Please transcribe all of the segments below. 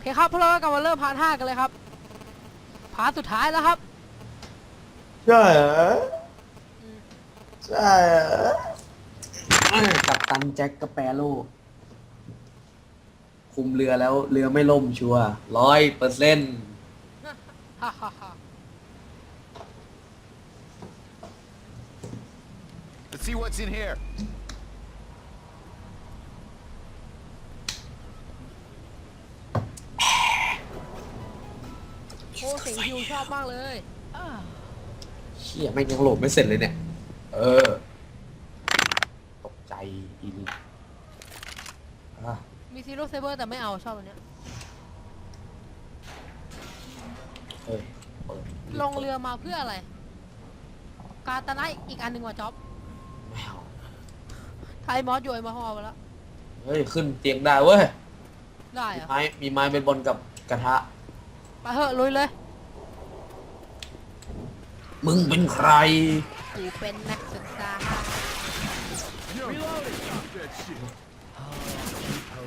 เคครับพวกเราก็กลับมาเริ่มพาร์ทห้ากันเลยครับพาร์ทสุดท้ายแล้วครับ ใช่เหรอใช่เหรอกับตันแจ็คกาแปโร่คุมเรือแล้วเรือไม่ล่มชัวร้อยเปอร์เซ็นต์ฮ่าฮ่าฮ่า Let's see what's in here. ชอบมากเลยเชี่ยไม่งยังโหลดไม่เสร็จเลยเนี่ย เออ ตกใจอีนี่อะมีซีโร่เซเบอร์แต่ไม่เอาชอบอันเนี้ยเฮ้ยเปิดลงเรือมาเพื่ออะไร กาตาไนอีกอันหนึ่งว่ะจ๊อบไม่เอาไทยมอสอยู่ไอ้มาฮอไปแล้ว เฮ้ย ขึ้นเตียงได้เว้ย ได้มีเหรอะไม้มีไม้เป็นบนกับกระทะ ไปเถอะลุยเลย มึงเป็นใคร กูเป็นนักศึกษา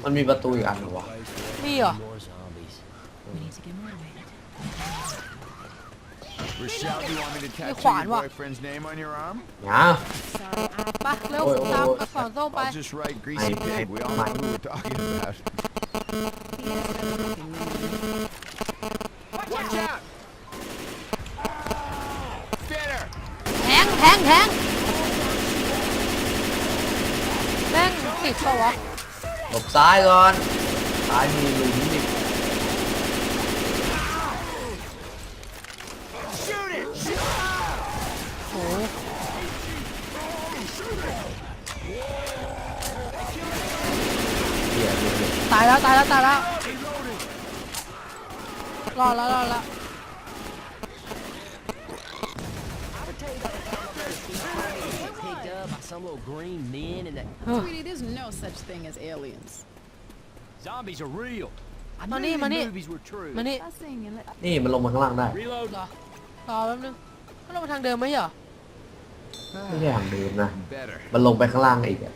มันมีประตูอีกอันเหรอวะมีเหรอ Rochelle, do you want me to tattoo Juan, your what? boyfriend's name on your arm? นะไปเร็วโอ้ยโอ้ย ตามโอ้ยอักษรส้มไป I'll just write Greasy I- Pig. We all I- know who we're talking about. Watch out! Dinner! แทงแทงแทงแม่งติดเปล่าวะหลบซ้ายก่อนซ้ายมีหลุมอีก Shoot it! โอ้ยเหี้ยเหี้ยเหี้ยตายแล้วตายแล้วตายแล้วรอดแล้วรอดแล้ว some little green men and that Sweetie, there's no such thing as aliens. zombies are real. I Money, knew the money. movies were true. มานี่ Stop saying and let นี่มันลงมาข้างล่างได้ Reload. รอรอแป๊บนึงก็ลงมาทางเดิมไหมเหรอไม่ใช่ทางเดินนะ Better. มันลงไปข้างล่างอีกอะ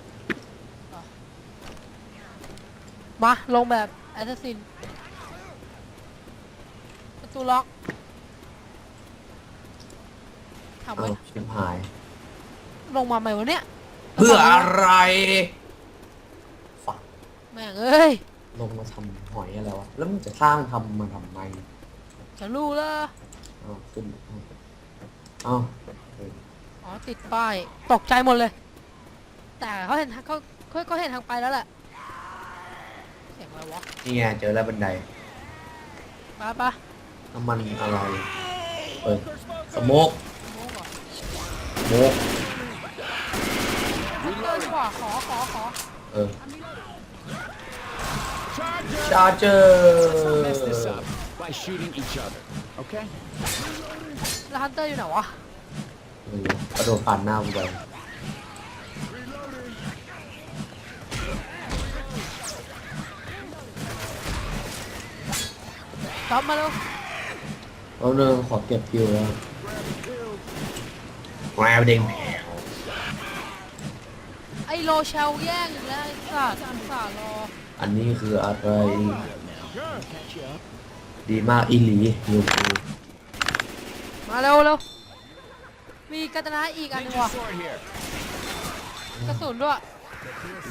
มาลงแบบแอสซัสซินประตูล็อกถามเอาว่าชิบหาย ลงมาไหมวะเนี่ยเพื่ออะไร ฝักแม่งเอ้ยลงมาทำหอยอะไรวะ แล้วมันจะสร้างทำมาทำไมจะรู้แล้วเอาขึ้นเอาเอออ๋อติดป้ายตกใจหมดเลย แต่เขาเห็นทางเขาเขาเขาเห็นทางไปแล้วแหละเสียงอะไรวะนี่ไงเจอแล้วบันไดไปปะน้ำมันอะไรเปิดสโมกโม้ก่อนโมกเดินดีกว่า ขอขอขอเออ Charger! ชาร์เจอ Mess this ร์ up by shooting each other. Okay? แล้วฮันเตอร์อยู่ไหนวะไม่รู้กระโดดผ่านหน้ากูไปจ๊อบมาเร็วแล้วเนิขอเก็บคิวแล้วแววเด้งแผวไอ โลเชลแย่งอีกแล้วไอ้สัตว์อุตส่าห์รออันนี้คืออะไร ดีมากอีหลียูคูมาเร็วเร็วมีกาตนาอีกอันหนึง Ninja ว่ะ sword here. กระสุนด้วย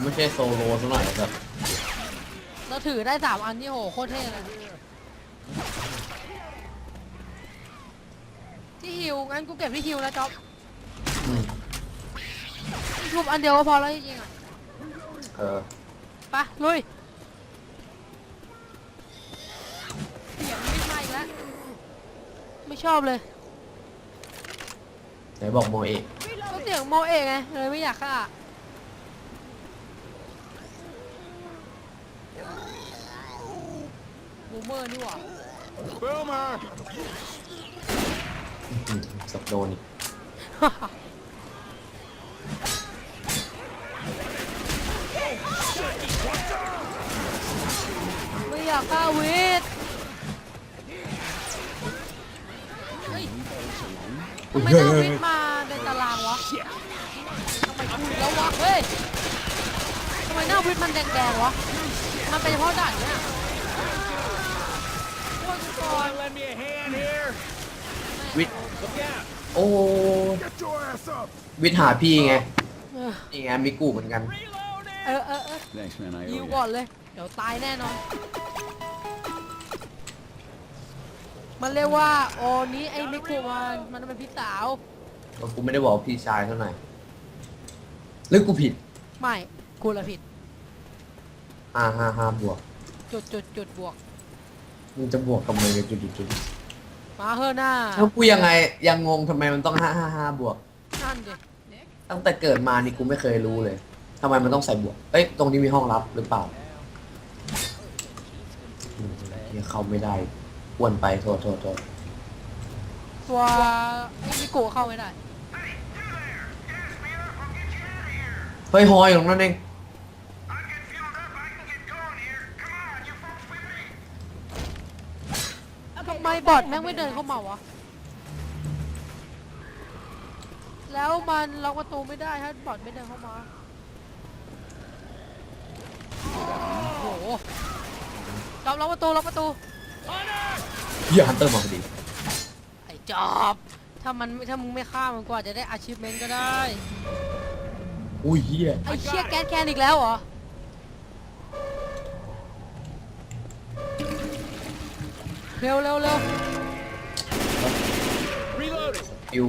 ไม่ใช่โซโลซะหน่อยครับเราถือได้สามอันนี่โหโคตรเท่เลยที่ฮิวงั้นกูเก็บที่ฮิวนะจ๊อบอืม ทุบอันเดียวก็พอแล้วจริงๆอะเออไปลุยเสียงไม่มาอีกแล้ว ไม่ชอบเลยไหนบอกโมเอกก็เสียงโมเอกไงเลยไม่อยากฆ่าบูมเมอร์นี่หว่า Boomer! อืมสับโดนอีก ไม่ อยากฆ่าวิทย์เฮ้ยทำไมหน้าวิทย์มาในตารางวะทำไมคุยแล้ววะเฮ้ยทำไมหน้าวิทย์มันแดงๆวะ มันเป็นเฉพาะด่านเนี่ยช่วยกูก่อน Lend me a hand here. วิทย์ Look out. โอ้ Get your ass up. วิทย์หาพี่ไง เออนี่ไง มีกูเหมือนกันเออเออเออ Thanks, man. I ยิว owe ก่อ you. นเลย เดี๋ยวตายแน่นอน มันเรียกว่าโอนี้ไอ้นิโคมันมันเป็นพี่สาว ก็กูไม่ได้บอกว่าพี่ชายเท่าไหร่หรือกูผิดไม่กูละผิด ห้าห้าห้าบวก จุดจุดจุดบวก มึงจะบวกกับมึงจุดจุดจุดมาเฮอหน้าแล้วกูยังไงยังงงทำไมมันต้องห้าห้าห้าบวก นั่นดิตั้งแต่เกิดมานี่กูไม่เคยรู้เลยทำไมมันต้องใส่บวก เอ้ย ตรงนี้มีห้องลับหรือเปล่าอืมเหี้ยเข้าไม่ได้ อ้วนไปโทษโทษโทษตัวไอ้นิโกเข้าไม่ได้เฮ้ยฮอยอยู่ตรงนั้นเองทำไมบอดแม่งไม่เดินเข้ามาวะ แล้วมันล็อกประตูไม่ได้ถ้าบอดไม่เดินเข้ามาโอ้โหจอบล็อกประตูล็อกประตู เหี้ยฮันเตอร์มาพอดีไอ้จอบถ้ามันถ้ามึงไม่ฆ่ามันกว่าจจะได้ achievement ก็ได้อุ้ยเฮียไอ้เชี่ยแก๊สแคนอีกแล้วเหรอเร็วเร็วเร็ว Reloading. อิว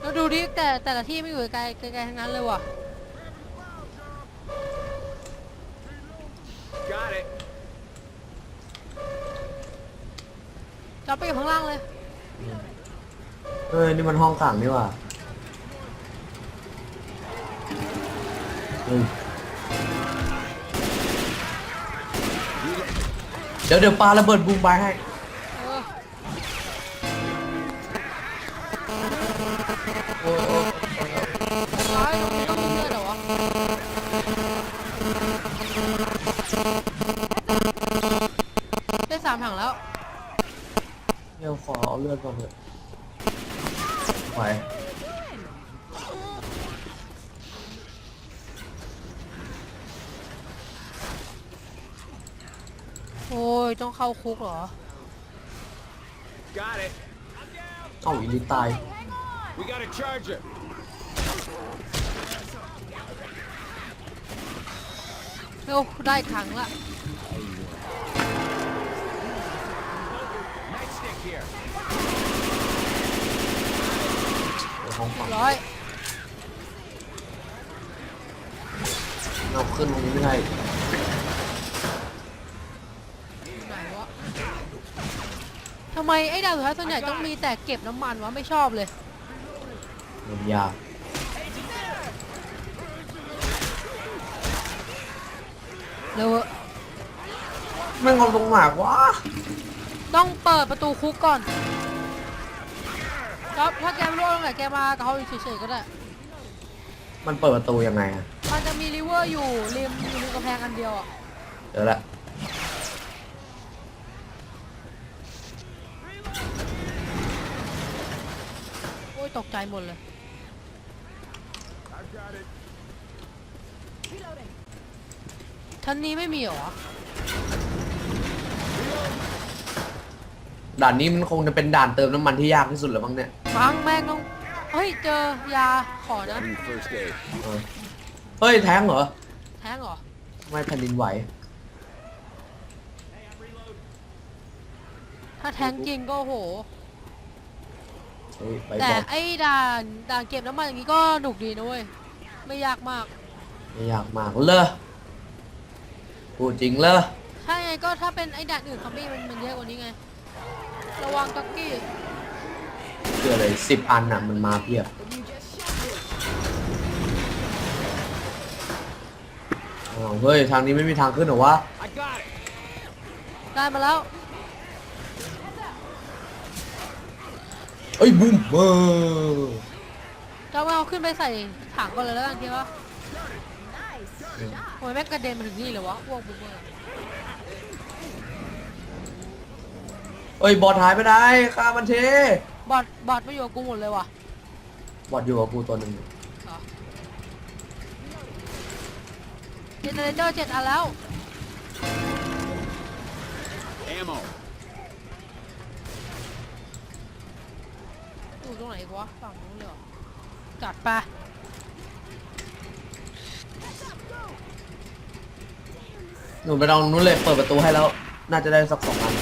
แล้วดูดิแต่แต่ละที่ไม่อยู่ไกลไกลไกลทั้งนั้นเลยว่ะ Got it. จอบไปกับข้างล่างเลย เออนี่มันห้องขังนี่หว่าเฮ้ยเดี๋ยวเดี๋ยวปาระเบิดบูมบายให้ เออโอ้โอ้ซ้ายตรงนี้ต้องมีเลือดเหรอวะได้สามถังแล้ว เดี๋ยวขอเอาเลือดก่อนเถอะไหวโอ้ย ต้องเข้าคุกเหรอ Got it. เอ้าอีลิตตาย We got a charger. เร็วได้ถังละ Nightstick here. เดี๋ยวห้องขังร้อยเราขึ้นตรงนี้ไม่ได้ไหนวะทำไมไอ้ดาวสุดท้ายส่วนใหญ่ต้องมีแต่เก็บน้ำมันวะไม่ชอบเลย มันยากเร็วเถอะแม่งเอาตรงไหนวะ ต้องเปิดประตูคุกก่อนครับถ้าแกไม่รู้ว่าตรงไหนแกมากับเขาอยู่เฉยๆก็ได้ มันเปิดประตูยังไงอะมันจะมีริเวอร์อยู่ริมอยู่ริมกำแพงอันเดียวอะเดี๋ยวละโอ้ยตกใจหมดเลย I've got it. ชั้นนี้ไม่มีเหรอ ด่านนี้มันคงจะเป็นด่านเติมน้ำมันที่ยากที่สุดแล้วมั้งเนี่ยมั้งแม่งต้องเฮ้ยเจอยาขอนะ I need first aid. เออเฮ้ยแท้งเหรอแท้งเหรอทำไมแผ่นดินไหว ถ้าแท้งจริงก็โหเฮ้ยไปแต่บอกไอ้ด่านด่านเก็บน้ำมันอย่างนี้ก็หนุกดีนะเว้ยไม่ยากมาก ไม่ยากมากเลยพูดจริงเลยถ้าไงก็ถ้าเป็นไอ้ด่านอื่นซอมบี้มันมันเยอะกว่านี้ไง ระวังจ็อกกี้เชื่อเลยสิบอันน่ะมันมาเพียบอ้าวเฮ้ย ทางนี้ไม่มีทางขึ้นเหรอวะ I got it. ได้มาแล้ว เอ้ยบูมเบอร์จะเอาขึ้นไปใส่ถังก่อนเลยแล้วกันทีวะโอ้ยแม่งกระเด็นมาถึงนี่เลยวะอ้วกบุ้มเบอ เอ้ยบอดหายไปไหนฆ่ามันเทบอดบอดไม่อยู่กูหมดเลยว่ะบอดอยู่กับกูตัวหนึ่งเจเนเรเตอร์เจ็ดอะแล้ว Ammo. อยู่ตรงไหนวะฝั่งนู้นเลยเหรจัดไปหนูไปลองนู้นเลยเปิดประตูให้แล้ว น่าจะได้สักสองอัน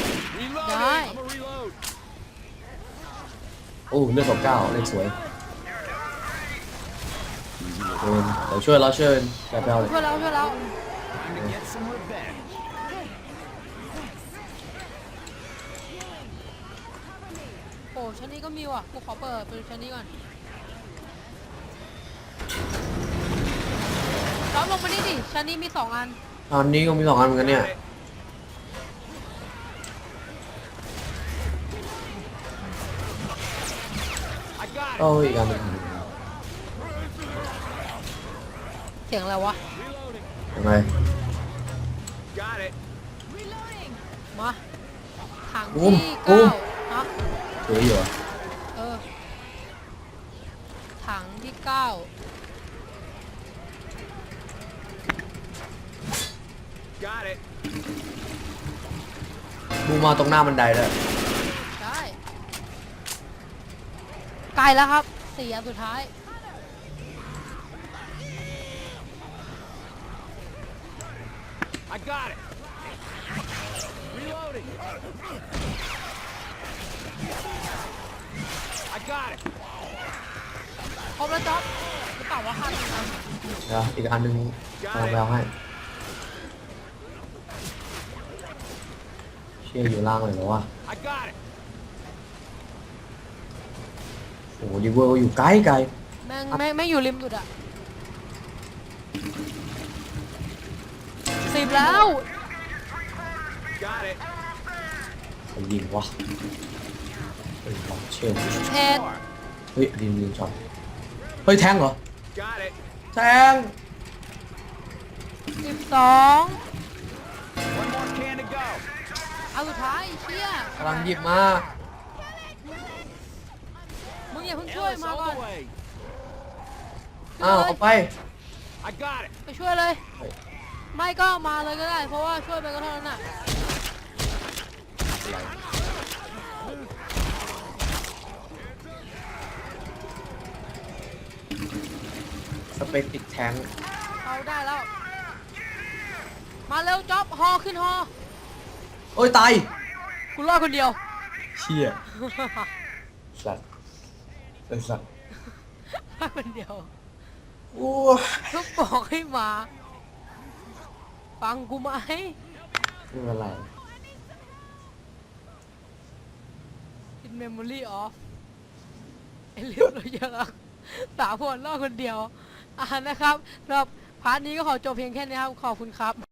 อ้เลือดสองเก้าเล่นสวยเชิญเดี๋ยวช่วยเราเชิญแกไปเอาเลยช่วยแล้วช่วยแล้ว Time to get some revenge. โอ้ชั้นนี้ก็มีว่ะกูขอเปิดเป็นชั้นนี้ก่อนล้อมลงมานี่ดิชั้นนี้มีสองอันตอนนี้ก็มีสองอันเหมือนกันเนี่ย โอ้ยอีกอันหนึงเสียงอะไรวะ Reloading. ยังไง Got it. มาถังอุ้มที่อุ้เก้าม ฮะสวยอยู่เหรอเออถังที่เก้า Got it. บูมาตรงหน้าบันไดเลย ได้ ไกลแล้วครับสี่อันสุดท้ายครบแล้วจ๊อบหรือเปล่าว่าคันงนะเดี๋ยวอีกอันหนึงกำลังเอาแววให้เชี่ยอยู่ล่างเลยเหรอวะ I got it. โอ้โหดิเวอร์อยู่ไกลไกลแม่งแม่งแม่งอยู่ริมสุดอะสิบแล้ว Got it. ใครยิงวะเฮ้ยบอลเชี่ยเทนเฮ้ยดินยิงช็อตเฮ้ยแทงเหรอ Got it. แทงสิบสอง One more can to go. อันสุดท้ายไอ้เชี่ย กำลังหยิบมามึง อย่าเพิ่งช่วย Ellis มา all ก่อน the way. อ้าวเอาไป I got it. ไปช่วยเลยเฮ้ยไม่ก็มาเลยก็ได้ เพราะว่าช่วยไปก็เท่านั้นน่ะสเปกติกแทงเอาได้แล้ว มาเร็วจ๊อบฮอขึ้นฮอโอ้ยตายกูรอดคนเดียว เชี่ยสัตว์ ไอ้สัตว์รอดคนเดียวโอ้ยทุกบอกให้มา ฟังกูไหมไม่เป็นไร In memory of เอลิสโรเยอร์สาวคนรอดคนเดียว อ่านะครับสำหรับพาร์ทนี้ก็ขอจบเพียงแค่นี้ครับ ขอบคุณครับ